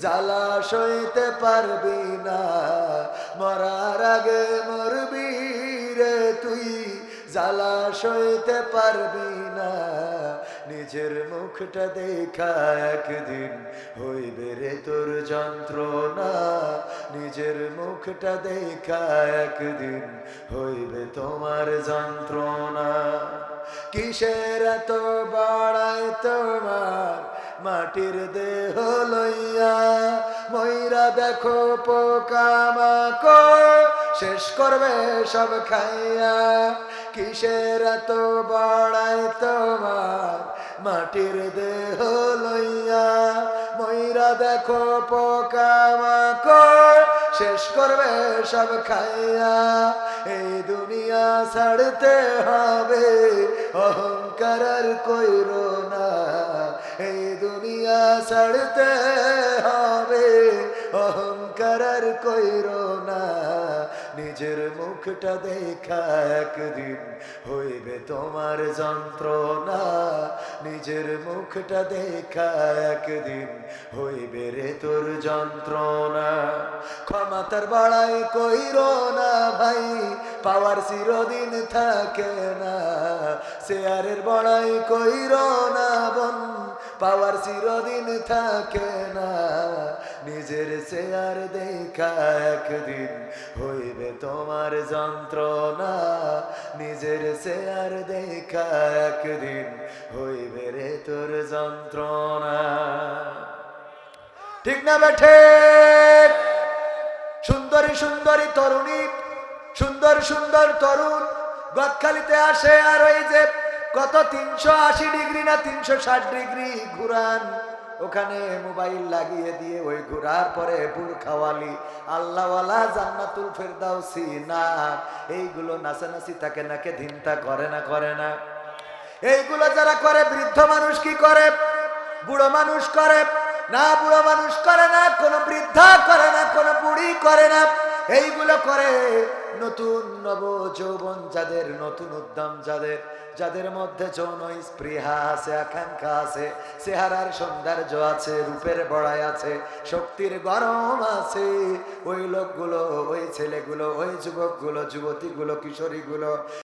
জ্বালা সইতে পারবি না। মরার আগে মরবি রে তুই। জ্বালা সইতে পারবি না। নিজের মুখটা দেখা একদিন হইবে রে তোর যন্ত্রণা। নিজের মুখটা দেখা একদিন হইবে তোমার যন্ত্রণা। কিসের এত বাড়ায় তোমার? মাটির দেহ ময়রা দেখো পোকামাকড় শেষ করবে সব খাইয়া। কিসের এত বাড়ায় তোমার? মাটির দেহ লইয়া। ময়রা দেখো পোকামাকড় শেষ করবে সব খাইয়া। এই দুনিয়া ছাড়তে হবে। অহংকার কইর না। এই দুনিয়া ছাড়তে অহংকার আর কইর না, নিজের মুখটা দেখা একদিন হইবে তোমার যন্ত্রণা। নিজের মুখটা দেখা একদিন হইবে রে তোর যন্ত্রণা। ক্ষমতার বাড়াই কইর না ভাই, পাওয়ার চিরদিন থাকে না। শেয়ারের বড়াই কইর না বন, পাওয়ার চিরদিন থাকে না। নিজের শেয়ার দেখা একদিন হইবে তোমার যন্ত্রণা। নিজের শেয়ার দেখা একদিন হইবে রে তোর যন্ত্রণা। ঠিক না বেঠে সুন্দরী সুন্দরী তরুণী, সুন্দর সুন্দর তরুণ, গদখালিতে আসে আর ওই যে কত তিনশো আশি ডিগ্রি না তিনশো ষাট ডিগ্রি ঘুরান। ওখানে মোবাইল লাগিয়ে দিয়ে ওই ঘুরার পরে বুড় খাওয়ালি। আল্লাহওয়ালা জান্নাতুল ফেরদাউসি না। এইগুলো নাচানাচি তাকে নাকে ধিনতা করে না করে না। এইগুলো যারা করে, বৃদ্ধ মানুষ কি করে? বুড়ো মানুষ করে? না, বুড়ো মানুষ করে না, কোনো বৃদ্ধা করে না, কোনো বুড়ি করে না। এইগুলো করে নতুন নব যৌবন যাদের, নতুন উদ্যম যাদের যাদের মধ্যে যৌন স্পৃহা আছে, আকাঙ্ক্ষা আছে, চেহারার সৌন্দর্য আছে, রূপের বড়াই আছে, শক্তির গরম আছে। ওই লোকগুলো, ওই ছেলেগুলো, ওই যুবকগুলো, যুবতীগুলো, কিশোরীগুলো